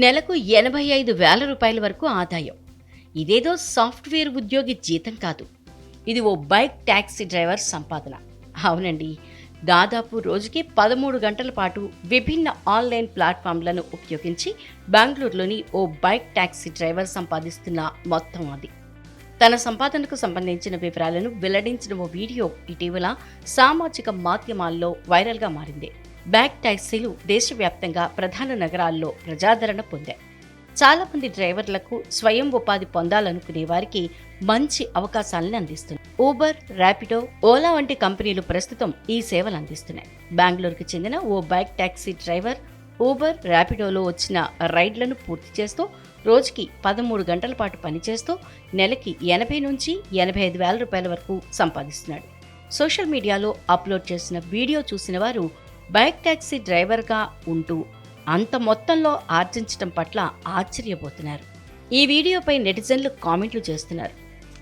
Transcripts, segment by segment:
నెలకు ఎనభై ఐదు వేల రూపాయల వరకు ఆదాయం. ఇదేదో సాఫ్ట్వేర్ ఉద్యోగి జీతం కాదు. ఇది ఓ బైక్ ట్యాక్సీ డ్రైవర్ సంపాదన. అవునండి దాదాపు రోజుకి పదమూడు గంటల పాటు విభిన్న ఆన్లైన్ ప్లాట్ఫామ్లను ఉపయోగించి బెంగళూరులోని ఓ బైక్ ట్యాక్సీ డ్రైవర్ సంపాదిస్తున్న మొత్తం అది. తన సంపాదనకు సంబంధించిన వివరాలను వెల్లడించిన ఓ వీడియో ఇటీవల సామాజిక మాధ్యమాల్లో వైరల్గా మారింది. బ్యాక్ ట్యాక్సీలు దేశవ్యాప్తంగా ప్రధాన నగరాల్లో ప్రజాదరణ పొందాయి. చాలా మంది డ్రైవర్లకు స్వయం ఉపాధి పొందాలనుకునే వారికి మంచి అవకాశాలను అందిస్తుంది ఊబర్ ర్యాపిడో ఓలా వంటి కంపెనీలు ప్రస్తుతం ఈ సేవలు అందిస్తున్నాయి. బెంగళూరుకు చెందిన ఓ బైక్ ట్యాక్సీ డ్రైవర్ ఊబర్ ర్యాపిడోలో వచ్చిన రైడ్లను పూర్తి చేస్తూ రోజుకి పదమూడు గంటల పాటు పనిచేస్తూ నెలకి ఎనభై నుంచి ఎనభై ఐదు వేల రూపాయల వరకు సంపాదిస్తున్నాడు. సోషల్ మీడియాలో అప్లోడ్ చేసిన వీడియో చూసిన వారు బైక్ ట్యాక్సీ డ్రైవర్గా ఉంటూ అంత మొత్తంలో ఆర్జించడం పట్ల ఆశ్చర్యపోతున్నారు. ఈ వీడియోపై నెటిజన్లు కామెంట్లు చేస్తున్నారు.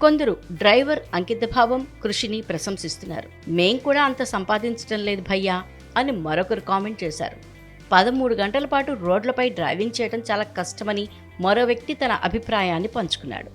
కొందరు డ్రైవర్ అంకితభావం కృషిని ప్రశంసిస్తున్నారు. మేం కూడా అంత సంపాదించడం లేదు భయ్యా అని మరొకరు కామెంట్ చేశారు. పదమూడు గంటల పాటు రోడ్లపై డ్రైవింగ్ చేయడం చాలా కష్టమని మరో వ్యక్తి తన అభిప్రాయాన్ని పంచుకున్నాడు.